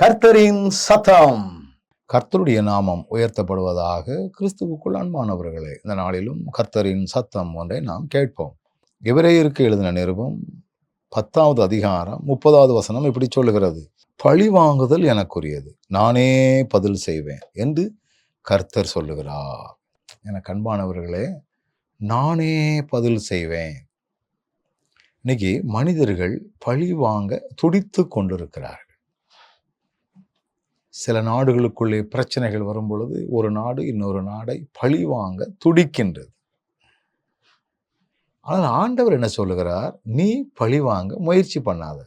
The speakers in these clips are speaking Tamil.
கர்த்தரின் சத்தம். கர்த்தருடைய நாமம் உயர்த்தப்படுவதாக கிறிஸ்துவுக்குள் அன்பானவர்களே இந்த நாளிலும் கர்த்தரின் சத்தம் ஒன்றை நாம் கேட்போம். எவரேயருக்கு எழுதின நிருபம் பத்தாவது அதிகாரம் முப்பதாவது வசனம் இப்படி சொல்லுகிறது. பழி வாங்குதல் எனக்குரியது நானே பதில் செய்வேன் என்று கர்த்தர் சொல்லுகிறார். என கண்பானவர்களே நானே பதில் செய்வேன். இன்னைக்கு மனிதர்கள் பழி வாங்க துடித்து கொண்டிருக்கிறார்கள். சில நாடுகளுக்குள்ளே பிரச்சனைகள் வரும் பொழுது ஒரு நாடு இன்னொரு நாடை பழி வாங்க துடிக்கின்றது. ஆனால் ஆண்டவர் என்ன சொல்லுகிறார்? நீ பழி வாங்க முயற்சி பண்ணாத.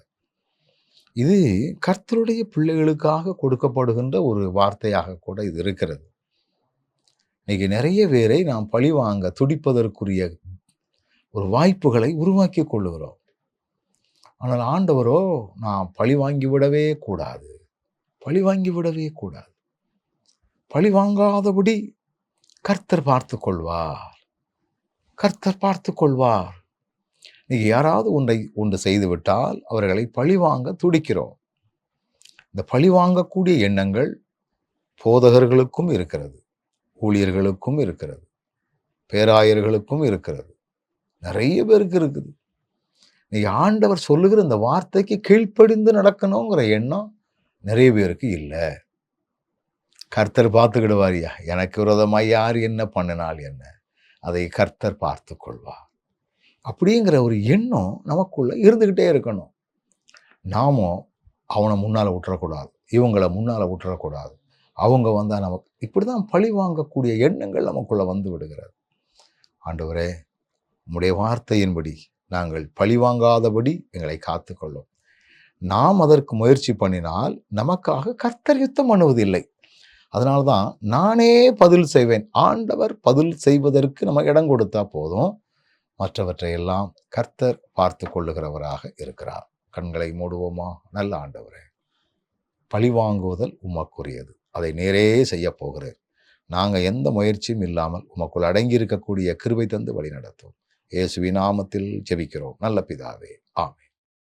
இது கர்த்தருடைய பிள்ளைகளுக்காக கொடுக்கப்படுகின்ற ஒரு வார்த்தையாக கூட இது இருக்கிறது. இன்னைக்கு நிறைய பேரை நாம் பழி வாங்க துடிப்பதற்குரிய ஒரு வாய்ப்புகளை உருவாக்கி கொள்ளுகிறோம். ஆனால் ஆண்டவரோ நாம் பழி வாங்கி விடவே கூடாது. பழி வாங்கி விடவே கூடாது. பழி வாங்காதபடி கர்த்தர் பார்த்து கொள்வார். கர்த்தர் பார்த்து கொள்வார். நீங்க யாராவது ஒன்றை ஒன்று செய்துவிட்டால் அவர்களை பழி வாங்க துடிக்கிறோம். இந்த பழி வாங்கக்கூடிய எண்ணங்கள் போதகர்களுக்கும் இருக்கிறது ஊழியர்களுக்கும் இருக்கிறது பேராயர்களுக்கும் இருக்கிறது. நிறைய பேருக்கு இருக்குது. நீ ஆண்டவர் சொல்லுகிற இந்த வார்த்தைக்கு கீழ்ப்படிந்து நடக்கணுங்கிற எண்ணம் நிறைய பேருக்கு இல்லை. கர்த்தர் பார்த்துக்கிடுவாரியா எனக்கு விரோதமாக யார் என்ன பண்ணினால் என்ன? அதை கர்த்தர் பார்த்து கொள்வார் அப்படிங்கிற ஒரு எண்ணம் நமக்குள்ளே இருந்துக்கிட்டே இருக்கணும். நாமும் அவனை முன்னால் விட்டுறக்கூடாது இவங்களை முன்னால் விட்டுறக்கூடாது அவங்க வந்தால் நமக்கு இப்படி தான் பழி வாங்கக்கூடிய எண்ணங்கள் நமக்குள்ளே வந்து விடுகிறது. ஆண்டவரே உம்முடைய வார்த்தையின்படி நாங்கள் பழி வாங்காதபடி எங்களை காத்துக்கொள்ளும். நாம் அதற்கு முயற்சி பண்ணினால் நமக்காக கர்த்தர் யுத்தம் பண்ணுவதில்லை. அதனால தான் நானே பதில் செய்வேன். ஆண்டவர் பதில் செய்வதற்கு நம்ம இடம் கொடுத்தா போதும். மற்றவற்றையெல்லாம் கர்த்தர் பார்த்து கொள்ளுகிறவராக இருக்கிறார். கண்களை மூடுவோமா? நல்ல ஆண்டவரே. பழி வாங்குவதல் உமக்குரியது. அதை நேரே செய்ய போகிறேன். நாங்கள் எந்த முயற்சியும் இல்லாமல் உமக்குள் அடங்கி இருக்கக்கூடிய கிருபை தந்து வழி நடத்தும் இயேசுவி நாமத்தில் ஜெபிக்கிறோம். நல்ல பிதாவே. ஆமே